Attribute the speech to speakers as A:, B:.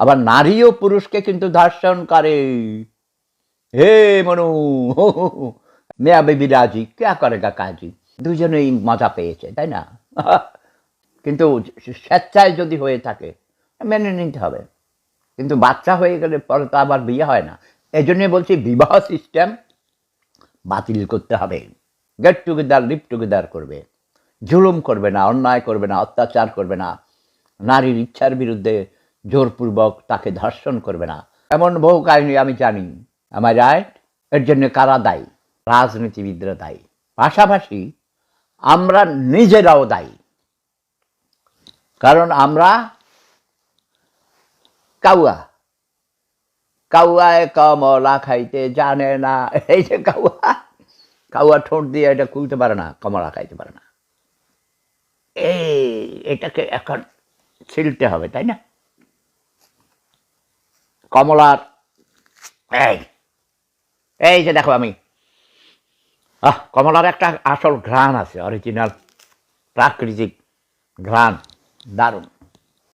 A: আবার নারী ও পুরুষকে কিন্তু ধর্ষণ করে। হে মনু মেয়া বেবি রাজি কে করেগা কাজী? দুজনেই মজা পেয়েছে, তাই না? কিন্তু স্বেচ্ছায় যদি হয়ে থাকে, মেনে নিতে হবে। কিন্তু বাচ্চা হয়ে গেলে পরে তো আবার বিয়ে হয় না। এই জন্যে বলছি বিবাহ সিস্টেম বাতিল করতে হবে। গেট টুগেদার, লিভ টুগেদার করবে। জুলুম করবে না, অন্যায় করবে না, অত্যাচার করবে না। নারীর ইচ্ছার বিরুদ্ধে জোরপূর্বক তাকে ধর্ষণ করবে না। এমন বহু কাহিনী আমি জানি। আমার রাইট এর জন্য কারা দায়ী? রাজনীতিবিদরা দায়ী। পাশাপাশি আমরা নিজেরাও দায়ী। কারণ আমরা কাউয়া। কাউয়ায় কমলা খাইতে জানে না। এই যে কাউয়া। কাউয়া ঠোঁট দিয়ে এটা খুলতে পারে না, কমলা খাইতে পারে না। এই, এটাকে এখন ছিলতে হবে, তাই না? কমলার। এই। এই যে দেখো আমি। আহ কমলার একটা আসল ঘ্রাণ আছে অরিজিনাল প্রাকৃতিক ঘ্রাণ। দারুণ।